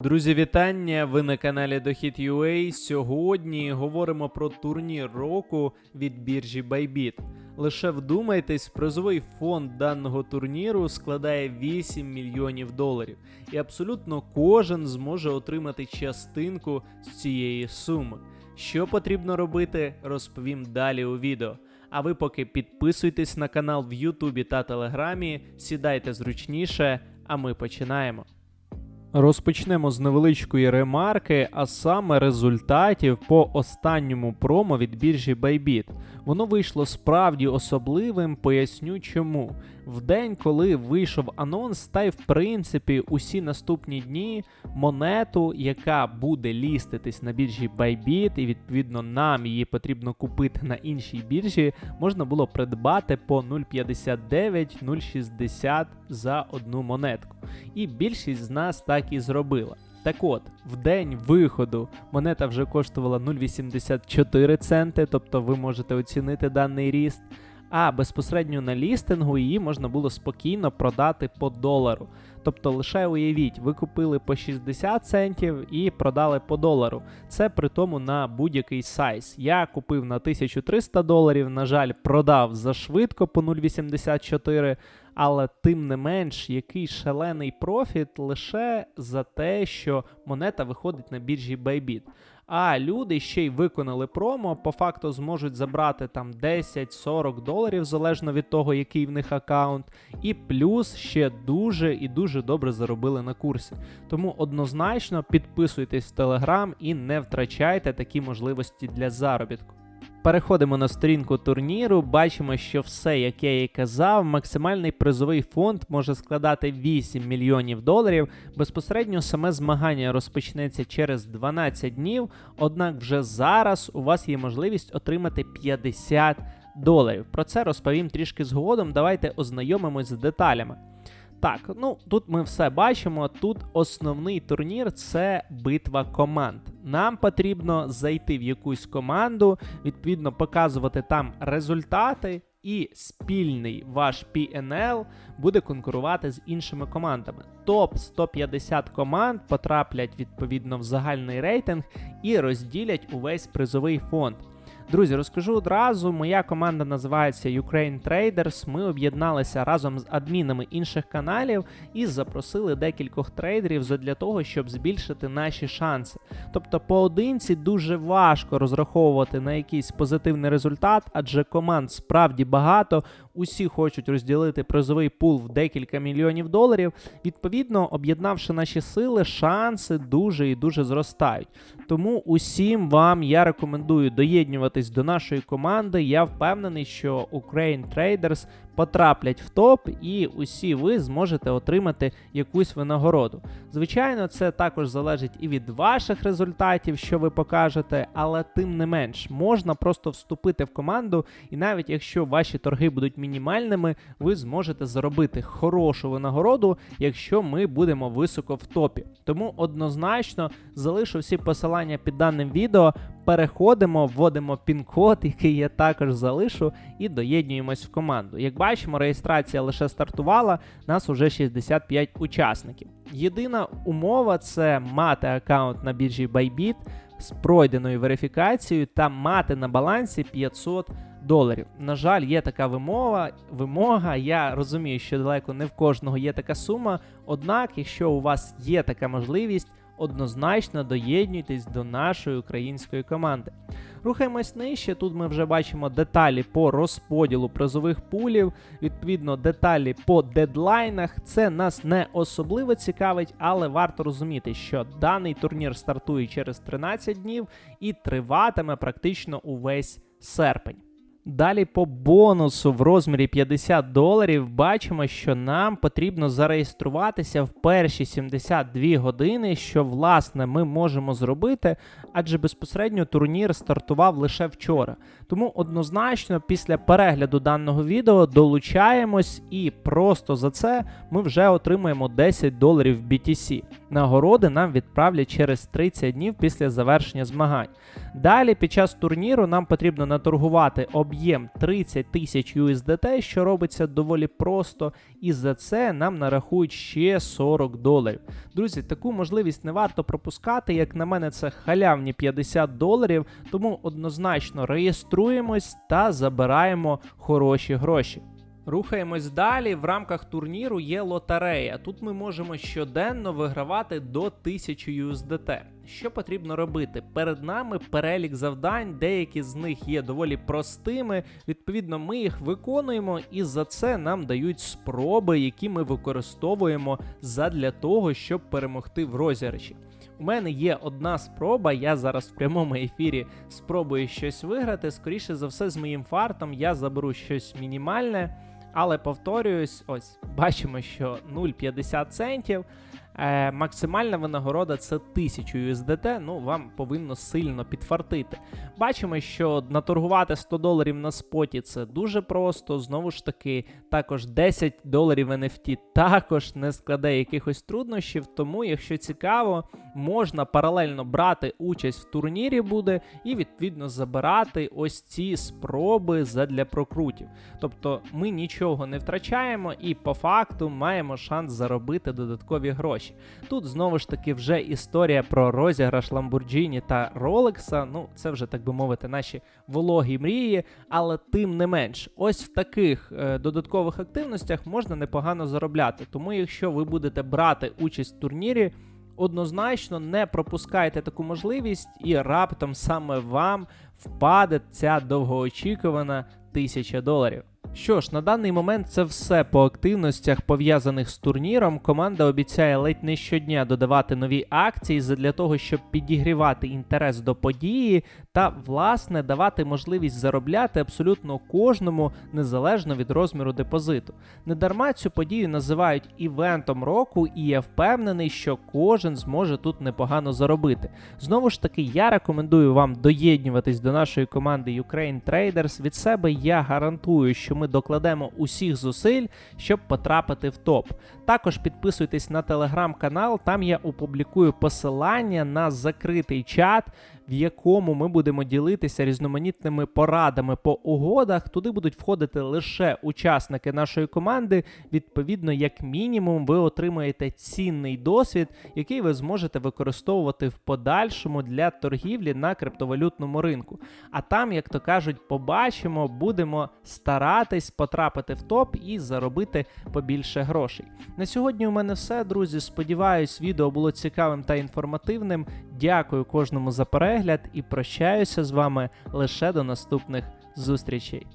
Друзі, вітання! Ви на каналі Дохід.ua. Сьогодні говоримо про турнір року від біржі Bybit. Лише вдумайтесь, призовий фонд даного турніру складає 8 мільйонів доларів, і абсолютно кожен зможе отримати частинку з цієї суми. Що потрібно робити, розповім далі у відео. А ви поки підписуйтесь на канал в Ютубі та Телеграмі, сідайте зручніше, а ми починаємо. Розпочнемо з невеличкої ремарки, а саме результатів по останньому промо від біржі Bybit. Воно вийшло справді особливим, поясню чому. В день, коли вийшов анонс, та й в принципі усі наступні дні монету, яка буде ліститись на біржі Bybit, і відповідно нам її потрібно купити на іншій біржі, можна було придбати по 0,59-0,60 за одну монетку. І більшість з нас так і зробила. Так от, в день виходу монета вже коштувала 0,84 центи, тобто ви можете оцінити даний ріст. А безпосередньо на лістингу її можна було спокійно продати по долару. Тобто, лише уявіть, ви купили по 60 центів і продали по долару. Це при тому на будь-який сайз. Я купив на 1300 доларів, на жаль, продав за швидко по 0,84, але тим не менш, який шалений профіт лише за те, що монета виходить на біржі Bybit. А люди ще й виконали промо, по факту зможуть забрати там 10-40 доларів, залежно від того, який в них аккаунт, і плюс ще дуже і дуже добре заробили на курсі. Тому однозначно підписуйтесь в Телеграм і не втрачайте такі можливості для заробітку. Переходимо на сторінку турніру. Бачимо, що все, як я і казав, максимальний призовий фонд може складати 8 мільйонів доларів. Безпосередньо саме змагання розпочнеться через 12 днів. Однак вже зараз у вас є можливість отримати 50 доларів. Про це розповім трішки згодом. Давайте ознайомимось з деталями. Так, ну тут ми все бачимо. Тут основний турнір це битва команд. Нам потрібно зайти в якусь команду, відповідно показувати там результати, і спільний ваш PNL буде конкурувати з іншими командами. Топ 150 команд потраплять відповідно в загальний рейтинг і розділять увесь призовий фонд. Друзі, розкажу одразу. Моя команда називається Ukraine Traders. Ми об'єдналися разом з адмінами інших каналів і запросили декількох трейдерів для того, щоб збільшити наші шанси. Тобто, поодинці дуже важко розраховувати на якийсь позитивний результат, адже команд справді багато. Усі хочуть розділити призовий пул в декілька мільйонів доларів. Відповідно, об'єднавши наші сили, шанси дуже і дуже зростають. Тому усім вам я рекомендую доєднюватись до нашої команди. Я впевнений, що Ukraine Traders потраплять в топ, і усі ви зможете отримати якусь винагороду. Звичайно, це також залежить і від ваших результатів, що ви покажете, але тим не менш можна просто вступити в команду, і навіть якщо ваші торги будуть мінімальними, ви зможете заробити хорошу винагороду, якщо ми будемо високо в топі. Тому однозначно залишу всі посилання під даним відео. Переходимо, вводимо пін-код, який я також залишу, і доєднуємось в команду. Як бачимо, реєстрація лише стартувала, нас уже 65 учасників. Єдина умова це мати аккаунт на біржі Bybit з пройденою верифікацією та мати на балансі 500 доларів. На жаль, є така вимова, вимога. Я розумію, що далеко не в кожного є така сума. Однак, якщо у вас є така можливість, однозначно доєднуйтесь до нашої української команди. Рухаємось нижче. Тут ми вже бачимо деталі по розподілу призових пулів, відповідно, деталі по дедлайнах. Це нас не особливо цікавить, але варто розуміти, що даний турнір стартує через 13 днів і триватиме практично увесь серпень. Далі по бонусу в розмірі 50 доларів бачимо, що нам потрібно зареєструватися в перші 72 години, що власне ми можемо зробити, адже безпосередньо турнір стартував лише вчора. Тому однозначно після перегляду даного відео долучаємось і просто за це ми вже отримаємо 10 доларів BTC. Нагороди нам відправлять через 30 днів після завершення змагань. Далі під час турніру нам потрібно наторгувати об'єкт об'єм 30 тисяч USDT, що робиться доволі просто, і за це нам нарахують ще 40 доларів. Друзі, таку можливість не варто пропускати. Як на мене, це халявні 50 доларів, тому однозначно реєструємось та забираємо хороші гроші. Рухаємось далі. В рамках турніру є лотерея. Тут ми можемо щоденно вигравати до 1000 USDT. Що потрібно робити? Перед нами перелік завдань, деякі з них є доволі простими. Відповідно, ми їх виконуємо, і за це нам дають спроби, які ми використовуємо задля того, щоб перемогти в розіграші. У мене є одна спроба, я зараз в прямому ефірі спробую щось виграти. Скоріше за все, з моїм фартом я заберу щось мінімальне. Але повторююсь, ось бачимо, що 0,50 центів. Е, максимальна винагорода це 1000 USDT, ну вам повинно сильно підфартити. Бачимо, що наторгувати 100 доларів на споті це дуже просто. Знову ж таки, також 10 доларів NFT також не складе якихось труднощів. Тому, якщо цікаво, можна паралельно брати участь в турнірі буде і відповідно забирати ось ці спроби задля прокрутів. Тобто ми нічого не втрачаємо і по факту маємо шанс заробити додаткові гроші. Тут знову ж таки вже історія про розіграш Lamborghini та Rolex. Ну, це вже так би мовити, наші вологі мрії. Але тим не менш, ось в таких е, додаткових активностях можна непогано заробляти. Тому, якщо ви будете брати участь в турнірі, однозначно не пропускайте таку можливість, і раптом саме вам впаде ця довгоочікувана тисяча доларів. Що ж, на даний момент це все по активностях пов'язаних з турніром. Команда обіцяє ледь не щодня додавати нові акції для того, щоб підігрівати інтерес до події та, власне, давати можливість заробляти абсолютно кожному незалежно від розміру депозиту. Недарма цю подію називають івентом року, і я впевнений, що кожен зможе тут непогано заробити. Знову ж таки, я рекомендую вам доєднюватись до нашої команди Ukraine Traders. Від себе я гарантую, що ми докладемо усіх зусиль, щоб потрапити в топ. Також підписуйтесь на телеграм-канал, там я опублікую посилання на закритий чат. В якому ми будемо ділитися різноманітними порадами по угодах, туди будуть входити лише учасники нашої команди. Відповідно, як мінімум, ви отримаєте цінний досвід, який ви зможете використовувати в подальшому для торгівлі на криптовалютному ринку. А там, як то кажуть, побачимо, будемо старатись потрапити в топ і заробити побільше грошей. На сьогодні у мене все, друзі. Сподіваюсь, відео було цікавим та інформативним. Дякую кожному за перегляд і прощаюся з вами лише до наступних зустрічей.